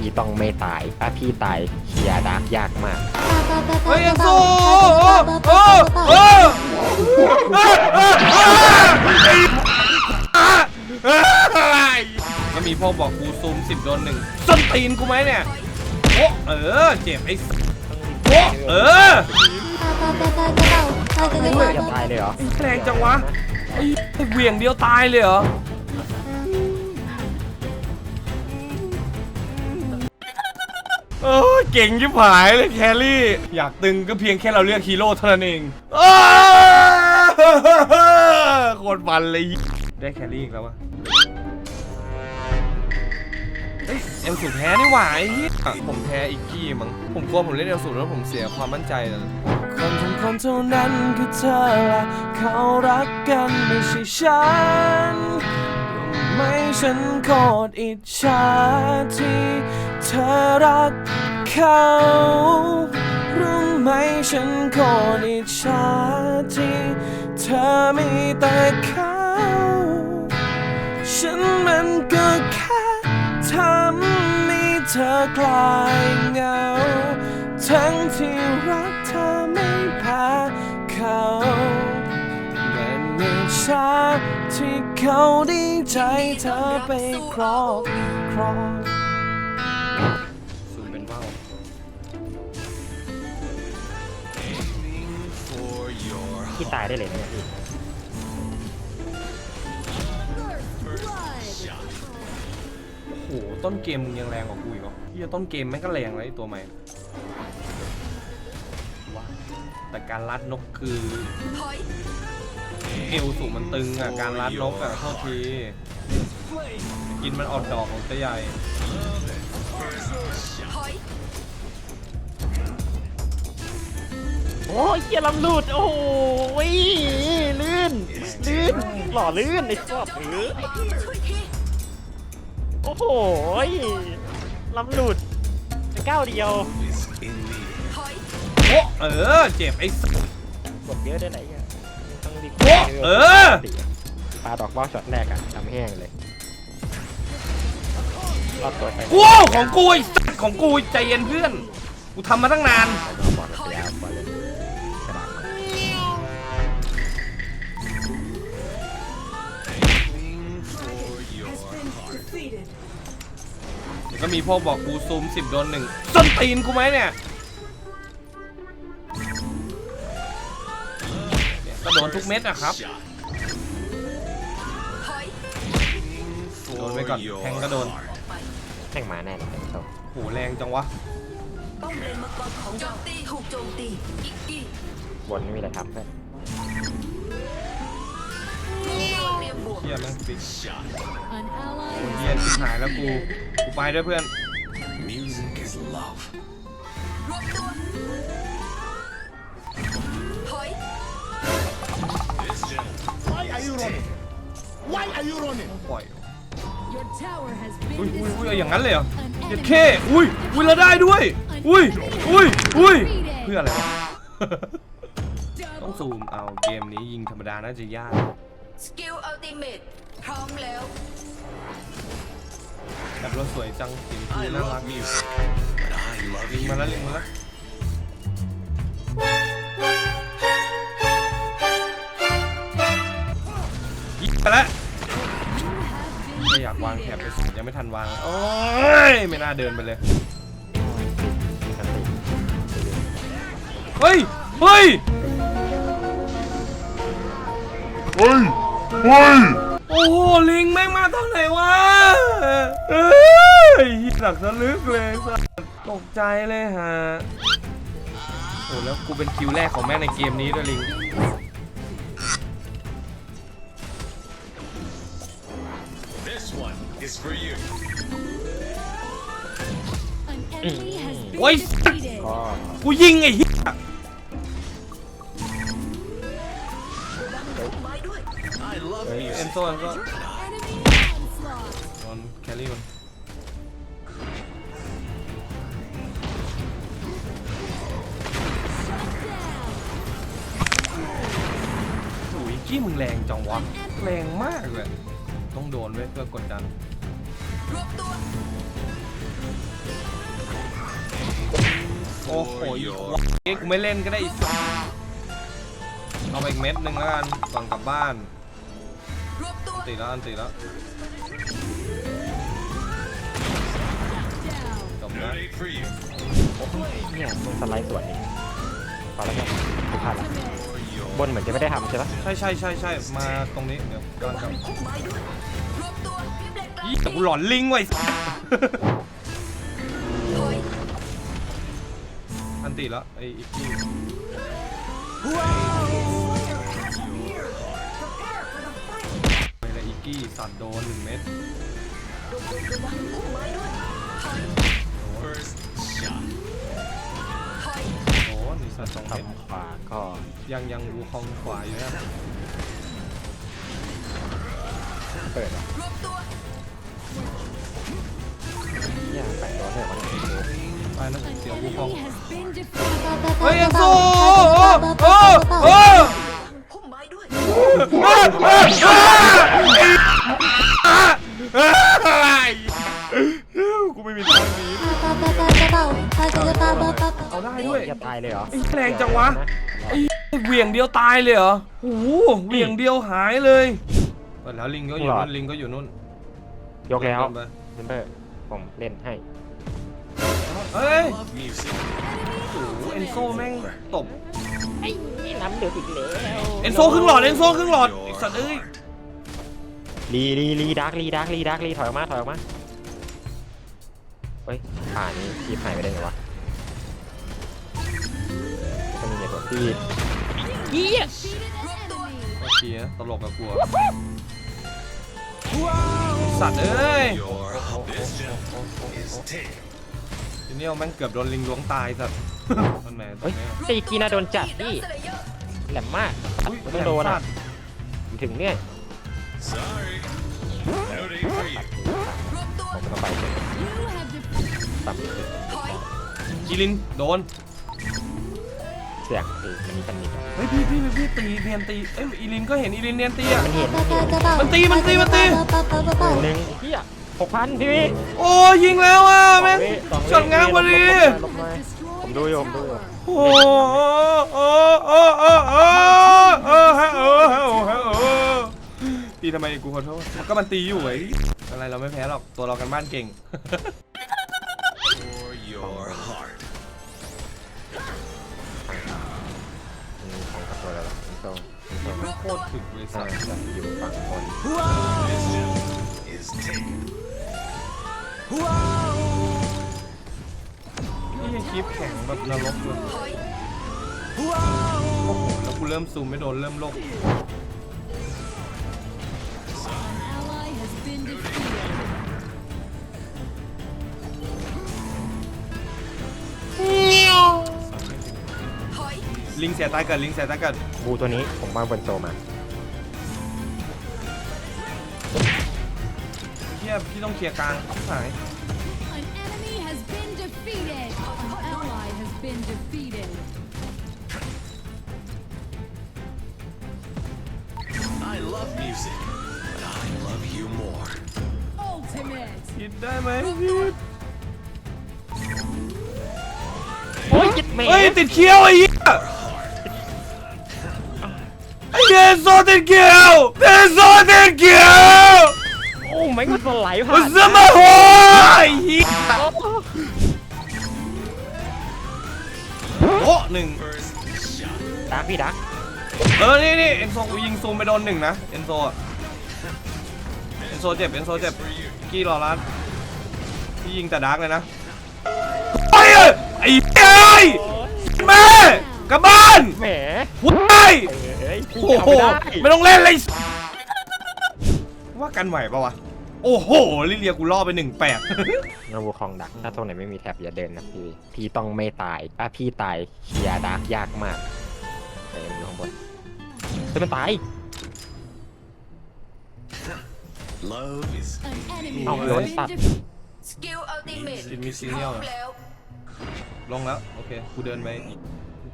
พี่ต้องไม่ตาย ถ้าพี่ตายเคลียร์ดาร์กยากมาก เฮ้ยยังสู้โอ้โอ้ก็มีพวกบอกกูซูมสิบโดนหนึ่งส้นตีนกูไหมเนี่ยโอ้เออเจ็บไอ้โอ้เออจะตายเลยเหรอแรงจังวะไอ้เวียงเดียวตายเลยเหรอ เออเก่งยิบหายเลยแครี่ อยากตึงก็เพียงแค่เราเลือกฮีโร่เท่านั้นเองอ้าโคตรมันเลย ได้แครี่อีกแล้ววะเอ้ยเอลสูแพ้นี่หว่าไอ้เหี้ยผมแพ้อีกกี้มั้งผมกลัวผมเล่นเอลสูแล้วผมเสียความมั่นใจเลยคนทุกคนเท่านั้นคือเธอและเขารักกันไม่ใช่ฉันไม่ฉันโคตรอิจฉาที่ เธอรักเขารู้ไหมฉันโคตรอิจฉาที่เธอมีแต่เขาฉันมันก็แค่ทำให้เธอกลายเหงา ทั้งที่รักเธอไม่แพ้เขาเมื่อเช้าที่เขาดีใจเธอไปครอบครอง พี่ตายได้เลยนะเนี่ยพี่โอ้โหต้นเกมมึงยังแรงกว่ากูอีกเหรอเฮียต้นเกมแม่งก็แรงเลยไอ้ตัวใหม่ว้าแต่การลัดนกคือเอวสูงมันตึงอะการลัดนกอะเท่าทีกินมันออกดอกของตัวใหญ่ โอ้ยเกียร์ลำหลุด โอ้ยลื่น ลื่น หล่อลื่นไอ้ชอบเออโอ้โหลำหลุดจะก้าวเดียว โอ้เออ เจ็บไอ้สัสกดเยอะด้วยไหนอะต้องรีบโอ้เออปลาดอกบอลช็อตแรกอะทำแห้งเลยรอดตัวไปกูของกูไอ้สัสของกูใจเย็นเพื่อน กูทำมาตั้งนาน ก็มีพวกบอกกูซูมสิบโดนหนึ่งส้นตีนกูไหมเนี่ยเนี่ยก็โดนทุกเม็ดอะครับโดนไปก่อนแทงก็โดนแข่งมาแน่เลยไอ้โตโหแรงจังวะป้อมเลนมังกรของเราตีถูกโจมตีอีกกี้บนไม่มีอะไรทำเพื่อนเตรีย เฮียแม่งฟิก An ally เฮียชิบหายแล้วกู กูไปด้วยเพื่อนรวบตัวถอย Why are you running? Why are you running? ปล่อย your tower has อุ้ย been อุ้ยอุ้ย destroyed. เอาอย่างนั้นเลยเหรอ An เจ็ด enemy เคอุ้ย อุ้ยเราได้ด้วย อุ้ย อุ้ย อุ้ย เพื่ออะไรวะต้อง double ซูม เอาเกมนี้ยิงธรรมดาน่าจะยาก สกิลอัลติเมทพร้อมแล้ว แบบรถสวยจังสีชมพูน่ารักดีลิงมาแล้วลิงมาแล้วยิงไปแล้วไม่อยากวางแถบไปสุดยังไม่ทันวางโอ้ยไม่น่าเดินไปเลยมีคันติเฮ้ย เฮ้ย เฮ้ย เฮ้ยโอ้โหลิงแม่งมาตอนไหนวะเอ้ยหลักสะลึกเลยสัสตกใจเลยฮะโอ้แล้วกูเป็นคิวแรกของแม่งในเกมนี้ด้วยลิง This one is for you. An enemy has been Oi. defeated. ก็กูยิงไอ้ โซเอ็นโซ Enemy onslaught. โดนแครี่มันโอ้ยกี้มึงแรงจังวะ แรงมากเลย ต้องโดนไว้เพื่อกดดันโอ้โหอีกวะเอ้กูไม่เล่นก็ได้อีกเอาไปอีกเม็ดหนึ่งแล้วกันก่อนกลับบ้าน รวบตัวอันติแล้วอันติแล้ว Down. จบนะเนี่ยมึงสไลด์สวนนี่พอแล้วกันไม่พลาดละบนเหมือนจะไม่ได้ทำใช่ปะใช่ใช่ใช่ใช่มาตรงนี้เดี๋ยวกำลังกลับพุ่มไม้ด้วยรวบตัวพิมพ์เหล็กกลางอีแต่กูหลอนลิงไว้ถอยอันติแล้วไอ้อีกที่ ไปเลยอีกกี้สัตว์โดนหนึ่งเม็ดระวังพุ่มไม้ด้วยถอยถอยโดนนี่สัตว์สองเม็ดทำขวาก็ยังยังวูคองขวาอยู่นะเปิดอะรวบตัวเนี่ยแปดร้อยเท่าไหร่วะเนี่ยไปนะ An เสียววูคอง enemy has been defeated. เฮ้ยเอ็นโซโอ้โอ้โอ้ายเลยเหรอไอ้แรงจังวะไอ้เหวี่ยงเดียวตายเลยเหรอโอ้โหเหวี่ยงเดียวหายเลยเออแล้วลิงก็อยู่นู่นลิงก็อยู่นู่นยกแล้วเดินไปเมมเบอร์ผมเล่นให้เฮ้ยโอ้โหเอนโซแม่งตบไอ้น้ำเดือดอีกแล้วเอนโซครึ่งหลอดเอนโซครึ่งหลอดไอ้สัตว์เอ้ยรีรีรีดักรีดักรีดักรีถอยออกมาถอยออกมาเฮ้ยขานี้คีบหายไปได้ไงวะ ก็มีเหตุผลที่ Defeated an enemy. โอเคนะตลกกับกลัวสัตว์เอ้ยทีนี้เอาแม่งเกือบโดนลิงล้วงตายสัตว์มันแหมตรเฮ้ยงนี้ตีกีน่าโดนจัดพี่สเลเยอร์แหลมมากอุ้ยมันต้องโดนสัอะตว์ถึงเนี่ยรวบตัวผมก็ไปเลย You have defeated. ต่ำสุดถอยกิลินโดน เสียงตีมันมีกันนิดเฮ้ยพี่พี่พี่ตีเนียนตีเอ้ยอีลินก็เห็นอีลินเนียนตีอะ มันเห็นมันเห็นมันตีมันตีมันตีหนึ่งเฮียหกพันพี่วิโอ้ยิงแล้วอะแม่งสองวิช็อตง้างพอดีลบมา Destroyed ผมดูอยู่ผมดูอยู่โอ้โอ้โอ้โอ้โอ้โอ้ฮะโอ้ฮะโอ้ฮะโอ้ตีทำไมกูขอโทษมันก็มันตีอยู่ไอ้อะไรเราไม่แพ้หรอกตัวเรากันบ้านเก่ง โซ่โคตรถึกเลยใช่สัสใช่อยู่ฝั่งบนนี่ยังคลิปแข็งแบบนรกเลยถอยโอ้โหแล้วกูเริ่มซูมไม่โดนเริ่มโลก ลิงเสียตายเกิดลิงเสียตายเกิดบูตัวนี้ผมวางบนโซมาเฮียพี่ต้องเคลียร์กลางหาย An enemy has been defeated. An ally has been defeated. I love music, but I love you more. Ultimate. คิดได้ไหมพี่โอ้ยจิตเมย์เฮ้ยติดเคี้ยวไอ้เหี้ยไอ้ เหี้ยโซติดเคี้ยวเดนโซติดเคี้ยวโอ้ไม่งมันสไลด์ผ่ามันนสมาโหไอ้เหี้ยโอ้หนึ่งดักพี่ดักเออนี่นี่เอ็นโซกูยิงซูมไปโดนหนึ่งนะเอ็นโซอะเอ็นโซเจ็บเอ็นโซเจ็บกี้รอรัดพี่ยิงแต่ดาร์กเลยนะไอ้ยไอ้เอ้ยแม่กลับบ้านแหมว้าย เฮ้ยพี่โอ้เอาโหไม่ได้ไม่ต้องเล่นเลยว่ากันไหวปะวะ โอ้โห ลิเลียกูล่อไปหนึ่งแปดงาวูคองดัก ถ้าโซนไหนไม่มีแท็บอย่าเดินนะพี่ พี่ต้องไม่ตาย ถ้าพี่ตายเคลียร์ดักยากมากเต็มอยู่ข้างบนเฮ้ยมันตาย Love is An enemy Oh, has Lord, been stop. defeated. สกิลอัลติเมทจินมีซีพเนียร้ลอมแล้วลงแล้ว โอเค กูเดินไป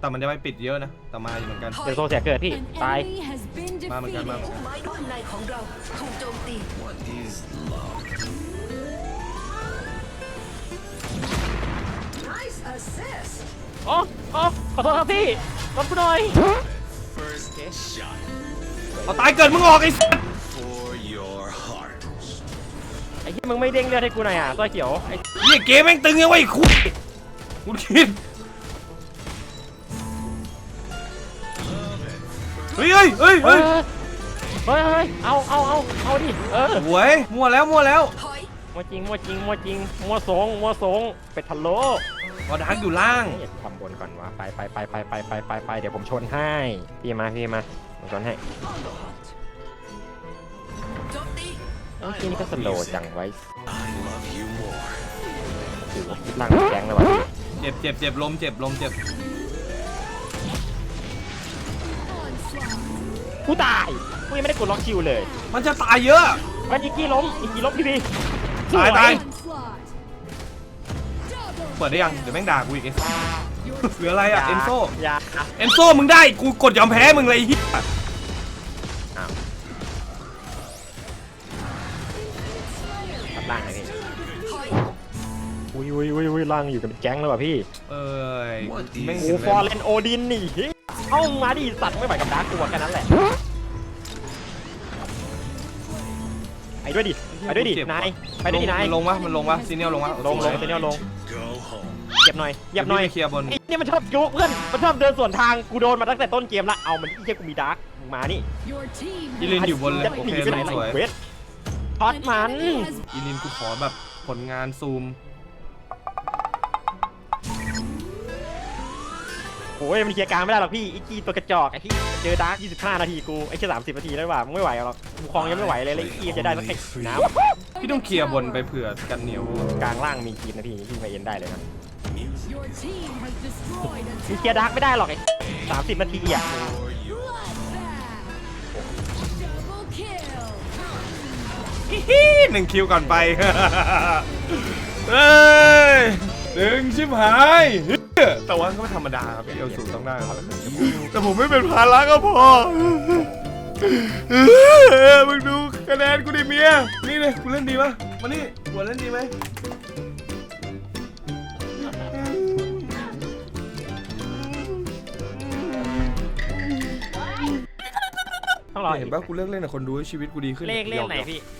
แต่มันจะไปปิดเยอะนะ แต่มาอยู่เหมือนกันถอยเดี๋ยวโซเสียเกิดพี่ An ตาย enemy has been มาเหมือนกันมาเหมือน defeated. กันไม้ด้านในของเราถูกโจมตี what is love. Nice assist อ๋ออ๋อขอโทษครับพี่รถกูหน่อยเอาตายเกิดมึงออกไอ้สัส For your heart. ไอ้ที่มึงไม่เด้งเลือดให้กูหน่อยอะตัวเขียวไอ้เหี้ยเกมแม่งตึงยังไงไอ้คุยกูคิด เฮ้ยเฮ้ยเฮ้ยเฮ้เฮ้ยยเฮ้ยเฮ้ยเอาเอาเอาเอาดิ เออหวยมั่วแล้วมั่วแล้วถอยมัวจริงมัวจริงมัวจริงมัวสงมัวสงเป็ดพะโล้พอดักอยู่ล่างนี่ทำบนก่อนวะไปไปไปไปไปไปไปไปเดี๋ยวผมชนให้ พี่มาพี่มาผมชนให้โจมตีเอ้าพี่นี่ก็สโลว์จังไว้ I love you more. โอ้โหร่างแกงเลยวะพี่เจ็บเจ็บเจ็บลมเจ็บลมเจ็บ กูตายกูยังไม่ได้กดล็อกคิวเลยมันจะตายเยอะ มันอีกกี้ล้มอีกกี้ล้มพี่พี่ตายตาย Onslaught. Double เปิดได้ยัง เดี๋ยวแม่งด่ากูอีกไอ้สัสเหลืออะไรอะ เอนโซ อย่าเอนโซมึงได้ กูกดยอมแพ้มึงเลยไอ้เหี้ยอ้าวตัดล่างเลยพี่ถอยอุ้ยอุ้ยอุ้ยอุ้ยล่างอยู่กันเป็นแก๊งเลยว่ะพี่ เอ้ยแม่งโอ้เห็นฟอร์เลเรนโอดินนี่เฮ้ย เอ้ามาดิสัตว์ไม่ไหวกับดาร์กตัวแค่นั้นแหละไปด้วยดิไปด้วยดินายไปด้วยดินายมันลงวะมันลงวะซีเนียลลงวะลงลงเซเนียลลง Go home. เหยียบหน่อยเหยียบหน่อยเคลียร์บนไอ้เนี่ยมันชอบยกเพื่อนมันชอบเดินสวนทางกูโดนมาตั้งแต่ต้นเกมละเอามันที่แค่กูมีดาร์กมึงมานี่ Your team อีลินอยู่บนเลยจะโอหนีเคไปไหนลงล่ะสวยเวทช็อต An มัน enemy has อีลินกูขอแบบผลงานซูม โอ้ยมันเคลียร์กลางไม่ได้หรอกพี่ไอ้กี้ตัวกระจอกไอ้ที่เจอดาร์ก25 นาทีกูไอ้แค่30 นาทีได้ป่ะมึงไม่ไหวหรอกกูคลองยังไม่ไหวเลยแล้วไอ้กี้จะได้สักแค่น้ำพี่ต้องเคลียร์บนไปเผื่อกันเหนียวกลางล่างมีทีมนะพี่ที่ไปเย็นได้เลยนะ your team has destroyed a มีเคลียร์ดาร์กไม่ได้หรอกไอ้สามสิบนาทีอะ bloodbath. Double kill. หนึ่งคิวก่อนไปเฮ้ยหนึ่งชิบหาย แต่ว่าก็ไม่ธรรมดาครับพี่เอลสูต้องได้ครับ แต่ผมไม่เป็นภาระก็พอมึงดูคะแนนกูดิเมีย นี่เลยกูเล่นดีปะมานี่หัวเล่นดีไหมต้องรอเห็นปะกูเลิกเล่นแต่คนดูให้ชีวิตกูดีขึ้นเลขเลขไหนดี๋ยวพี่